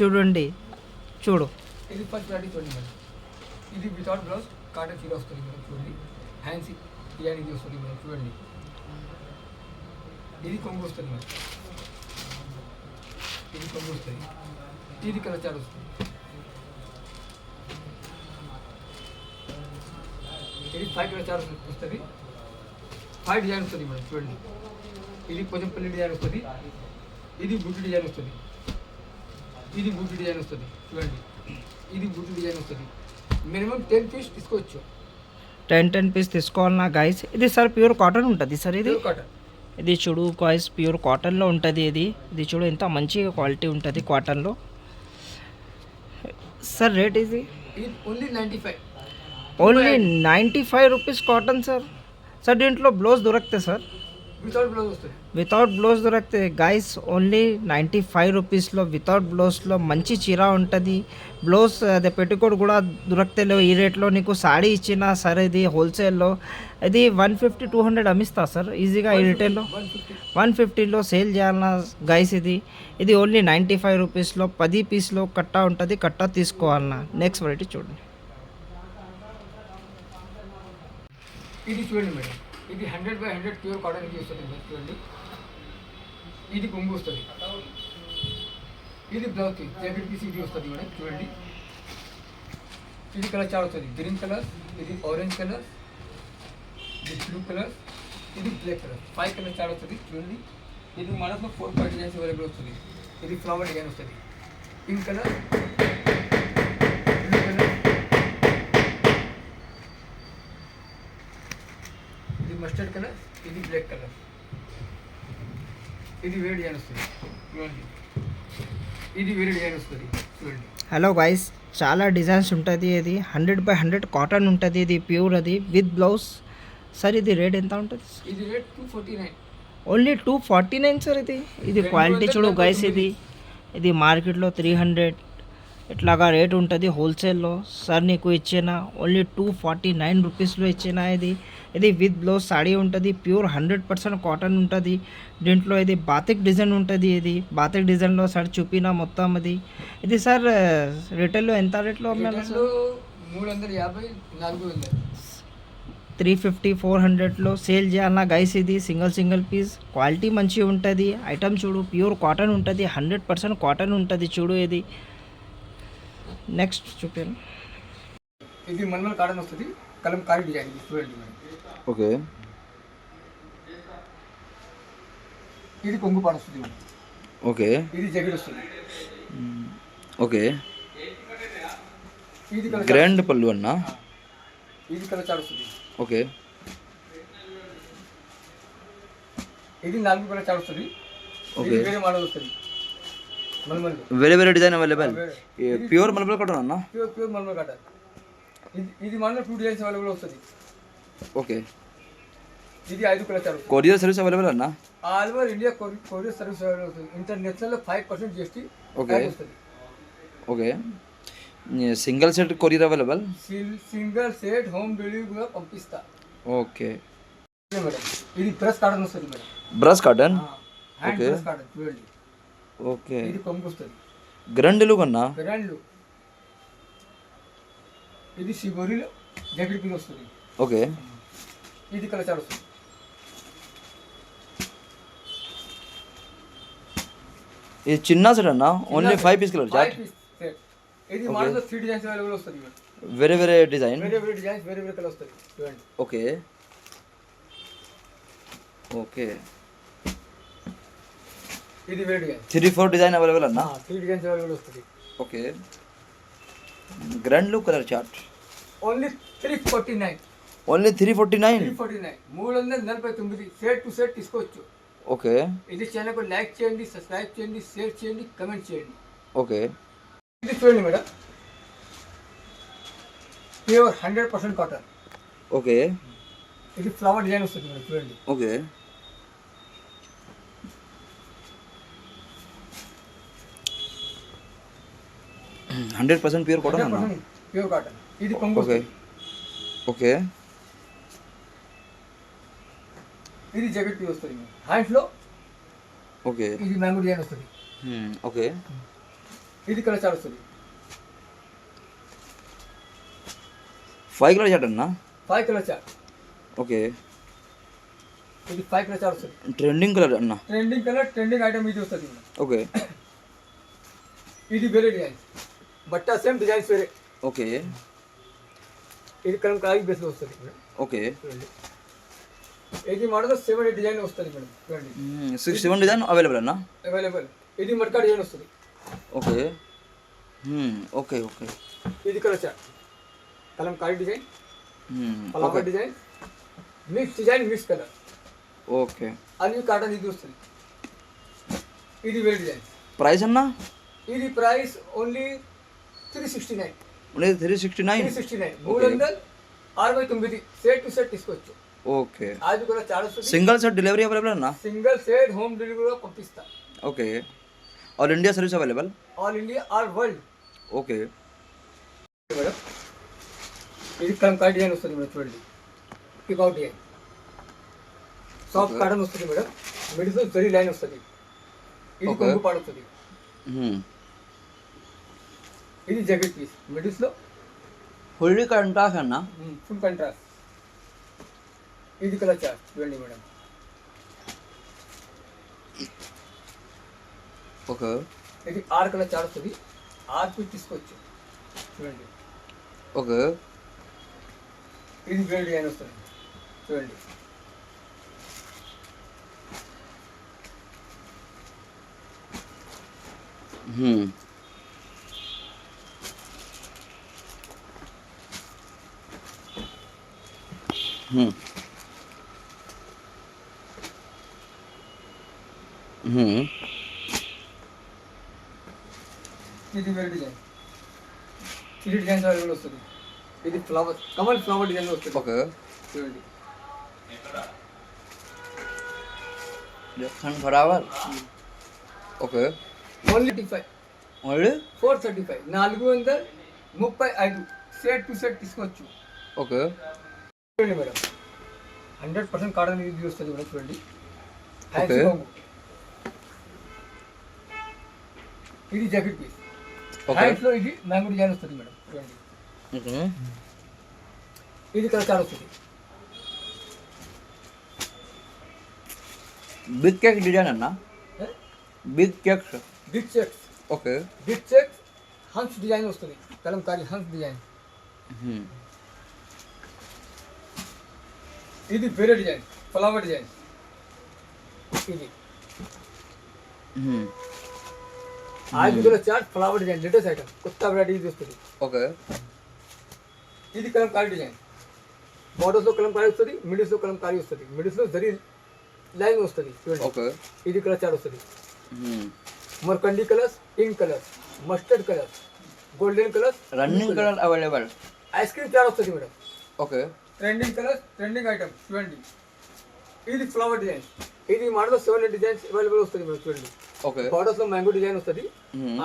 చూడండి. చూడు. ఇది ఫస్ట్ క్వాలిటీ చూడండి మేడం ఇది వితౌట్ బ్లౌజ్ కాటన్ చీర వస్తుంది మేడం చూడండి. హ్యాండ్స్ డిజైన్ ఇది వస్తుంది మేడం చూడండి. ఇది కొంగు వస్తుంది మేడం ఇది కొంగు వస్తుంది. ఇది కలర్ చాట్ వస్తుంది. ఇది ఫైవ్ కలర్ చాట్ వస్తుంది. ఫైవ్ డిజైన్ వస్తుంది మేడం చూడండి. ఇది కొంచెం పల్లి డిజైన్ వస్తుంది. ఇది బుట్టి డిజైన్ వస్తుంది. ఇది బూట్ డిజైన్ వస్తుంది. చూడండి. ఇది బూట్ డిజైన్ వస్తుంది. మినిమం టెన్ పీస్ తీసుకోవచ్చు. టెన్ టెన్ పీస్ తీసుకోవాలన్నా గైస్ ఇది సార్ ప్యూర్ కాటన్ ఉంటుంది సార్ ఇది? కాటన్ ఇది చూడు గాయస్ ప్యూర్ కాటన్లో ఉంటుంది ఇది. ఇది చూడు ఎంత మంచి క్వాలిటీ ఉంటుంది కాటన్లో సార్ రేట్ ఇది? Only ninety five only ninety five rupees cotton sir sir దీంట్లో బ్లౌజ్ దొరకతే సార్ వితౌట్ బ్లౌజ్ దొరికితే గైస్ ఓన్లీ నైంటీ ఫైవ్ రూపీస్లో వితౌట్ బ్లౌజ్లో మంచి చీర ఉంటుంది. బ్లౌజ్ అదే పెట్టుకోడు కూడా దొరకతేలేవు ఈ రేట్లో నీకు సాడీ ఇచ్చినా సరే ఇది హోల్సేల్లో ఇది వన్ ఫిఫ్టీ టూ హండ్రెడ్ అమ్మిస్తా సార్ ఈజీగా ఈ రిటైల్లో వన్ ఫిఫ్టీలో సేల్ చేయాలన్నా గైస్ ఇది. ఇది ఓన్లీ నైంటీ ఫైవ్ రూపీస్లో పది పీస్లో కట్ట ఉంటుంది. కట్ట తీసుకోవాలన్నా. నెక్స్ట్ వెరైటీ చూడండి. ఇది చూడండి మేడం ఇది hundred by hundred pure cotton ఇది వస్తుంది చూడండి. ఇది కొంగు వస్తుంది. ఇది బ్లౌజ్ పీస్ జాకెట్ పీస్ ఇది వస్తుంది మేడం చూడండి. ఇది కలర్ చాలా వస్తుంది. గ్రీన్ కలర్ ఇది ఆరెంజ్ కలర్ ఇది బ్లూ కలర్ ఇది బ్లాక్ కలర్. ఫైవ్ కలర్ చాలా వస్తుంది చూడండి. ఇది మనకు ఫోర్ ఫైవ్ డిజైన్స్ అవైలబుల్ వస్తుంది. ఇది ఫ్లవర్ డిజైన్ వస్తుంది. పింక్ కలర్ బ్లూ కలర్ ఇది మస్టర్డ్ కలర్ ఇది బ్లాక్ కలర్ ఇది వేడి వస్తుంది చూడండి. ఇది వేరే డిజైన్ వస్తుంది చూడండి. హలో గైస్ చాలా డిజైన్స్ ఉంటుంది ఇది. హండ్రెడ్ బై హండ్రెడ్ కాటన్ ఉంటుంది ఇది ప్యూర్ అది విత్ బ్లౌజ్ సార్ ఇది రేట్ ఎంత ఉంటుంది? ఇది rate two forty nine only two forty nine sir ఇది ఇది క్వాలిటీ చూడు గైస్ ఇది. ఇది మార్కెట్లో త్రీ హండ్రెడ్ ఇట్లాగా రేట్ ఉంటుంది హోల్సేల్లో సార్ నీకు ఇచ్చిన ఓన్లీ టూ ఫార్టీ నైన్ రూపీస్లో ఇచ్చిన ఇది. ఇది విత్ బ్లౌజ్ సాడీ ఉంటుంది ప్యూర్ హండ్రెడ్ పర్సెంట్ కాటన్ ఉంటుంది. దీంట్లో ఇది బాతిక్ డిజైన్ ఉంటుంది ఇది. బాతిక్ డిజైన్లో సార్ చూపిన మొత్తం అది ఇది సార్ రిటైల్లో ఎంత రేట్లో మూడు వందల యాభై నాలుగు త్రీ ఫిఫ్టీ ఫోర్ హండ్రెడ్లో సేల్ చేయాలన్నా గైస్ ఇది సింగిల్ సింగిల్ పీస్. క్వాలిటీ మంచిగా ఉంటుంది. ఐటమ్ చూడు ప్యూర్ కాటన్ ఉంటుంది. హండ్రెడ్ పర్సెంట్ కాటన్ ఉంటుంది చూడు ఇది. నెక్స్ట్ చూపాను ఇది మన్మల్ కాటన్ వస్తుంది. Kalamkari design madam okay. ఇది కొంగు పాడు వస్తుంది మేడం ఓకే. ఇది జగడ్ వస్తుంది. ఓకే. ఇది గ్రాండ్ పళ్ళు అన్న? ఇది కలర్ చాట్ వస్తుంది. ఓకే. ఇది నాలుగు కలర్ చాట్ వస్తుంది Okay. వేరే మోడల్ వస్తుంది. వేరే వేరే డిజైన్ అవైలబుల్. ప్యూర్ మలబల్ అన్న? ప్యూర్ ప్యూర్ మల్మల్ కాటన్ ఇది ఇది మళ్ళీ టూ డిజైన్స్ అవైలబుల్ వస్తుంది. ఓకే ఇది ఐదు కలర్ చాట్ వస్తుంది కొరియర్ సర్వీస్ అవైలబుల్ అన్న all over India courier service available వస్తుంది international five percent GST Okay. వస్తుంది okay single set courier available single set home delivery కూడా పంపిస్తా ఓకే ఇదే మేడం ఇది ప్రెస్ కాటన్ వస్తుంది madam brush cotton hand Okay. Press cotton చూడండి okay ఇది కొంగు వస్తుంది గ్రాండ్ లుక్ అన్న బ్రాండ్లు ఇది సిబోరిలో జాకెట్ పీస్ వస్తుంది ఓకే ఇది కలర్ చాట్ వస్తుంది ఇది చిన్న సెట్ అన్న only five piece colour five chart piece set ఇది మోడల్ త్రీ డిజైన్స్ అవైలబుల్ వస్తుంది మేడం వేరే వేరే డిజైన్ వేరే వేరే డిజైన్స్ వేరే వేరే కలర్ వస్తుంది చూడండి ఓకే ఓకే ఇది వేరే design three four design available అన్న త్రీ డిజైన్స్ అవైలబుల్ వస్తుంది okay grand look colour chart only three forty nine only three forty nine three forty nine మూడు వందల నలభై తొమ్మిది సెట్ టు సెట్ తీసుకోవచ్చు ఓకే ఇది ఛానల్కు లైక్ చేయండి సబ్స్క్రైబ్ చేయండి షేర్ చేయండి కమెంట్ చేయండి ఓకే ఇది చూడండి madam pure hundred percent cotton okay ఇది ఫ్లవర్ డిజైన్ వస్తుంది మేడం చూడండి okay hundred percent pure cotton అన్న ప్యూర్ కాటన్ ఇది కొంగు ఓకే వస్తుంది. ఓకే ఇది పీస్ వస్తుంది. హ్యాండ్స్లో ఓకే. ఇది మ్యాంగో డిజైన్ వస్తుంది ఓకే. ఇది కలర్ వస్తుంది. ఫైవ్ కలర్ షర్ట్ అన్న? Five colour chart okay. ఇది ఫైవ్ కలర్ చార్ట్ వస్తుంది. ట్రెండింగ్ కలర్ అన్న? ట్రెండింగ్ కలర్ ట్రెండింగ్ ఐటమ్ ఇది వస్తుంది. ఓకే. ఇది వేరే డిజైన్ బట్ట సేమ్ డిజైన్స్ వేరే. ఓకే. ఇది కలం కాగి బేస్లో వస్తుంది. ఓకే. ఇది మోడల్ సెవెన్ డిజైన్ వస్తుంది madam six seven design available అన్న? అవైలబుల్ ఇది మట్కా డిజైన్ వస్తుంది. ఓకే. Okay okay. ఇది కలర్ చార్ట్ కలం కాగి design flower design mix design mix colour okay. అన్ని కాటన్ ఇది వస్తుంది. ఇది వేరే డిజైన్ ప్రైస్ అన్న? ఇది price only three sixty nine ఉండేది three sixty nine three sixty nine మూడు వందల అరవై తొమ్మిది. సెట్ టు సెట్ తీసుకోవచ్చు. ఓకే అది కూడా చాలా వస్తుంది సింగిల్ సెట్ డెలివరీ అవైలబుల్ అన్న సింగిల్ సెట్ హోమ్ డెలివరీ పంపిస్తా okay all India service available all India all world okay madam ఇది కలంకారీ డిజైన్ వస్తుంది మేడం చూడండి picot design soft Okay. Cotton వస్తుంది మేడం మిడిల్ జరీ లైన్ వస్తుంది ఇది Okay. కొంగు పాడు వస్తుంది ఇది జాకెట్ పీస్ మిడిల్స్లో ఫుల్లీ కంటాస్ అన్న ఫుల్ కంట్రాస్ట్ ఇది కలర్ చార్ట్. చూడండి మేడం. ఓకే ఇది ఆరు కలర్ చార్ట్ వస్తుంది. ఆరు పీస్ తీసుకోవచ్చు చూడండి. ఓకే ఇది వేరే డిజైన్ వస్తుంది. చూడండి. ఇది వేరే డిజైన్ ఇది డిజైన్ అవైలబుల్ వస్తుంది. ఇది ఫ్లవర్ కమల్ ఫ్లవర్ డిజైన్ వస్తుంది. ఓకే. చూడండి జక్షన్ బరాబర్ okay only five only four thirty five నాలుగు వందల ముప్పై ఐదు. సెట్ టు సెట్ తీసుకోవచ్చు. ఓకే చూడండి మేడం. హండ్రెడ్ పర్సెంట్ కాటన్ ఇది వస్తుంది మేడం చూడండి. ఇది జాకెట్ పీస్ Okay. హ్యాండ్స్లో ఇది మ్యాంగో డిజైన్ వస్తుంది మేడం చూడండి ఓకే ఇది కలర్ చాలా వస్తుంది బిగ్ కేక్ డిజైన్ అన్న big cakes big checks okay big checks Hans design వస్తుంది కలంకారీ హన్స్ డిజైన్ ఇది వేరే డిజైన్ ఫ్లవర్ డిజైన్ ఇది వేల chart flower design latest item కొత్త వెరైటీ ఇది వస్తుంది. ఓకే. ఇది కలంకారీ డిజైన్ బోర్డర్స్లో కలంకారీ వస్తుంది మిడిల్స్లో కలంకారీ వస్తుంది. మిడిల్స్లో జరీ లైన్ వస్తుంది ఓకే. ఇది కలర్ చార్ట్ వస్తుంది. మర్కండి colours pink colours mustard colours golden colours running colour available ice cream chart వస్తుంది madam. Okay. Trending colours trending item చూడండి. ఇది ఫ్లవర్ డిజైన్ ఇది మోడల్ సెవెన్ డిజైన్స్ అవైలబుల్ వస్తుంది మేడం చూడండి. ఓకే బార్డర్స్లో మ్యాంగో డిజైన్ వస్తుంది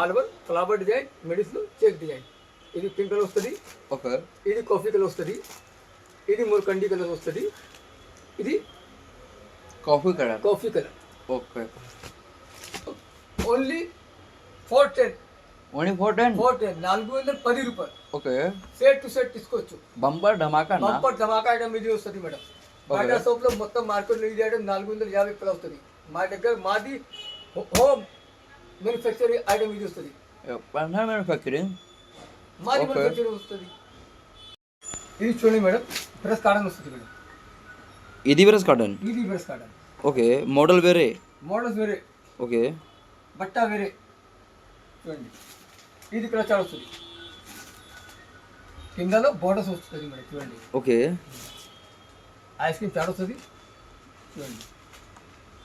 all over flower design మిడిల్స్లో check design ఇది పింక్ కలర్ వస్తుంది ఓకే ఇది కాఫీ కలర్ వస్తుంది ఇది మురకండి కలర్ వస్తుంది. ఇది coffee colour coffee colour okay only four ten only four ten four ten నాలుగు వందల పది రూపాయలు. ఓకే సెట్ టు సెట్ తీసుకోవచ్చు. బంపర్ ధమాకా బంపర్ ధమాకా ఐటమ్ ఇది వస్తుంది మేడం. బాటా సోప్లో మొత్తం మార్కెట్లో ఇది ఐటమ్ నాలుగు వందల యాభై రూపాయలు వస్తుంది. మా దగ్గర మాది హోమ్ మ్యానుఫ్యాక్చరింగ్ ఐటమ్ ఇది వస్తుంది మ్యానుఫ్యాక్చరింగ్? మాది. మ్యానుఫ్యాక్చరింగ్ వస్తుంది. ఇది చూడండి మేడం బ్రష్ కాటన్ వస్తుంది మేడం. ఇది బ్రష్ కాటన్? ఇది బ్రష్ కాటన్. ఓకే మోడల్ వేరే? మోడల్స్ వేరే. ఓకే. బట్ట వేరే. చూడండి. ఇది ఇక్కడ చాలా వస్తుంది. కిందలో బోర్డర్స్ వస్తుంది మేడం చూడండి. ఓకే. ఐస్ క్రీమ్ చాట్ వస్తుంది. చూడండి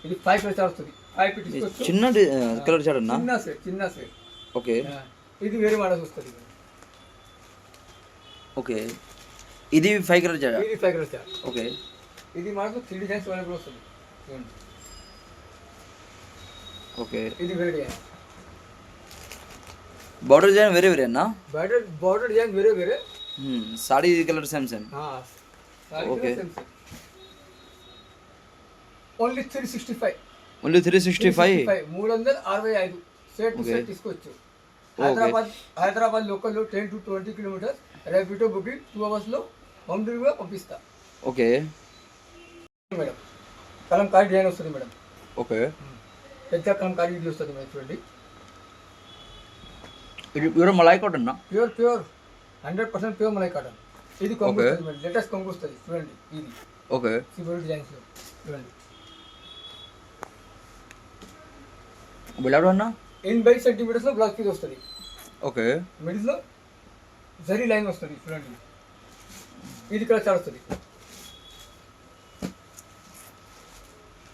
ఇది ఫైవ్ కలర్ చాట్ వస్తుంది. ఫైవ్ ఫిట్ చిన్న కలర్ అన్న? చిన్న సెట్ చిన్న సెట్ ఓకే. ఇది వేరే మోడల్స్ వస్తుంది. ఓకే. ఇది ఫైవ్ కలర్ చాట్? ఇది ఫైవ్ కలర్ చాట్. ఓకే. ఇది మనకు త్రీ డిజైన్స్ అవైలబుల్ వస్తుంది. చూడండి. ఓకే. ఇది వేరే డిజైన్. బార్డర్ డిజైన్ వేరే వేరే అన్న? బార్డర్ బార్డర్ డిజైన్ వేరే వేరే. Sari colour same same. Okay. Only three sixty five only three sixty five మూడు వందల అరవై ఐదు. సెట్ టు తీసుకోవచ్చు హైదరాబాద్ హైదరాబాద్ లోకల్లో ten to twenty kilometres Rapido booking two అవర్స్లో హోమ్ డెలివరీ పంపిస్తా. ఓకే మేడం కలంకారీ డిజైన్ వస్తుంది మేడం. ఓకే పెద్ద కలంకారీ ఇది వస్తుంది మేడం చూడండి. ఇది ప్యూర్ మలాయి కాటన్ నా? Pure pure hundred percent pure malai cotton ఇది కొంగు లేటెస్ట్ కొంగు వస్తుంది. చూడండి ఇది. ఓకే సిబోరి డిజైన్స్లో చూడండి. బిలాడు అన్న ఎనభై సెంటీమీటర్స్లో బ్లౌజ్ పీస్ వస్తుంది. ఓకే మిడిల్లో జరీ లైన్ వస్తుంది చూడండి. ఇది ఇక్కడ చాలా వస్తుంది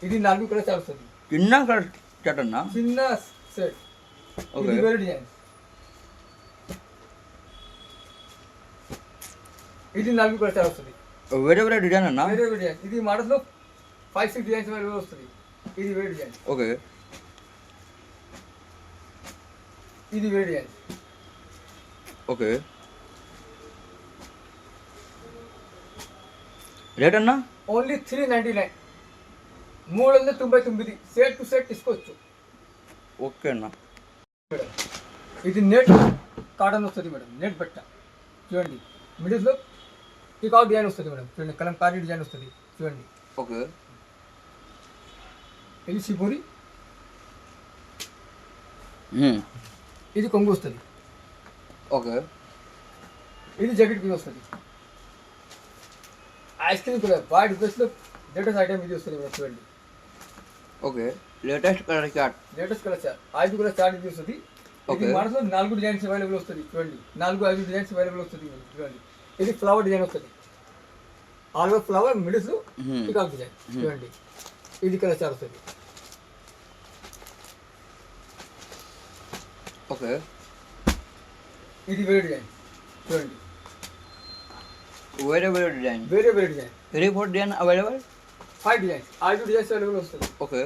ఇది నాలుగు ఇక్కడ చాలా వస్తుంది చిన్న చటన్నా చిన్న సెట్. ఇది వేరే డిజైన్ ఇది నాలుగు ఇక్కడ చాలా వస్తుంది వేరే వేరే డిజైన్ అన్న? వేరే వేరే డిజైన్ ఇది మోడల్స్లో ఫైవ్ సిక్స్ డిజైన్స్ వేరే వస్తుంది. ఇది వేరే డిజైన్ ఓకే ఇది వేరే డిజైన్ ఓకే. రేట్ అన్నా? ఓన్లీ త్రీ నైంటీ నైన్ మూడు వందల తొంభై తొమ్మిది. సెట్ టు సెట్ తీసుకోవచ్చు. ఓకే అన్న. మేడం ఇది నెట్ కాటన్ వస్తుంది మేడం నెట్ బట్ట. చూడండి. మిడిల్లో పికాక్ డిజైన్ వస్తుంది మేడం చూడండి. కలంకారీ డిజైన్ వస్తుంది. చూడండి. ఓకే. ఇది సిపూరి ఇది కొంగు వస్తుంది. ఓకే. ఇది జాకెట్ పీస్ వస్తుంది. ఐస్ క్రీమ్ కూడా వైట్ డ్రెస్లో లేటెస్ట్ ఐటమ్ ఇది వస్తుంది మేడం చూడండి. Okay. Latest colour chart latest colour chart ఐదు కలర్ చార్ట్ ఇది వస్తుంది. ఇది. మోడల్స్లో నాలుగు డిజైన్స్ అవైలబుల్ వస్తుంది చూడండి. నాలుగు ఐదు డిజైన్స్ అవైలబుల్ వస్తుంది చూడండి. ఇది ఫ్లవర్ డిజైన్ వస్తుంది. All over flower middles design చూడండి. ఇది కలర్ చార్ వస్తుంది. ఓకే ఇది వేరే డిజైన్ చూడండి వేరే వేరే డిజైన్ వేరే వేరే design three four design available five designs ఐదు డిజైన్స్ అవైలబుల్ వస్తుంది ఓకే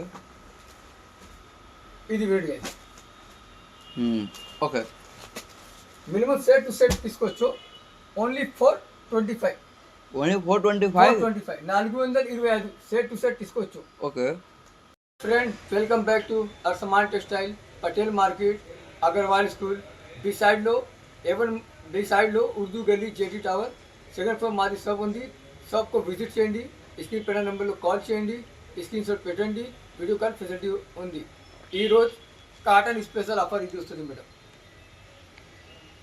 ఇది వేరే design okay minimum set to set తీసుకోవచ్చు only four twenty five only four twenty four five twenty five నాలుగు వందల ఇరవై ఐదు సెట్ టు సెట్ తీసుకోవచ్చు okay friend welcome back to Arsaman textile Patel market Agarwal school B సైడ్లో ఎవన్ B సైడ్లో ఉర్దూ గల్లీ జేటీ టవర్ సెకండ్ ఫ్లోర్ మాది షాప్ ఉంది షాప్కు విజిట్ చేయండి స్క్రీన్ పెట్టిన నెంబర్లో కాల్ చేయండి స్క్రీన్ షాట్ పెట్టండి వీడియో కాల్ ఫెసిలిటీ ఉంది ఈరోజు కాటన్ స్పెషల్ ఆఫర్ ఇది వస్తుంది మేడం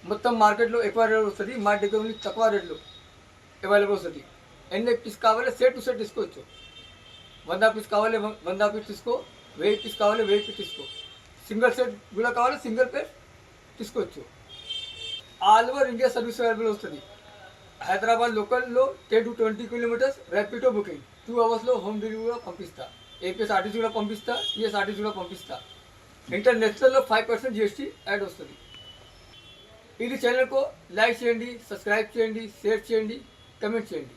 మొత్తం మార్కెట్లో ఎక్కువ రేట్ వస్తుంది మా దగ్గర ఉంది తక్కువ రేట్లో అవైలబుల్ వస్తుంది ఎన్ని పీస్ కావాలో సెట్ టు సెట్ తీసుకోవచ్చు వంద పీస్ కావాలి వంద పీస్ తీసుకో వెయ్యి పీస్ కావాలి వెయ్యి పీస్ తీసుకో సింగిల్ సెట్ కూడా కావాలి సింగిల్ పీస్ తీసుకోవచ్చు all over India service available వస్తుంది. హైదరాబాద్ లోకల్లో ten to twenty kilometres Rapido booking two అవర్స్లో హోమ్ డెలివరీ కూడా పంపిస్తా. ఏపీఎస్ఆర్టీసీ కూడా పంపిస్తా ఈఎస్ఆర్టీసీ కూడా పంపిస్తా. ఇంటర్నేషనల్లో ఫైవ్ పర్సెంట్ జిఎస్టీ యాడ్ వస్తుంది. ఇది ఛానల్కు లైక్ చేయండి సబ్స్క్రైబ్ చేయండి షేర్ చేయండి కమెంట్ చేయండి.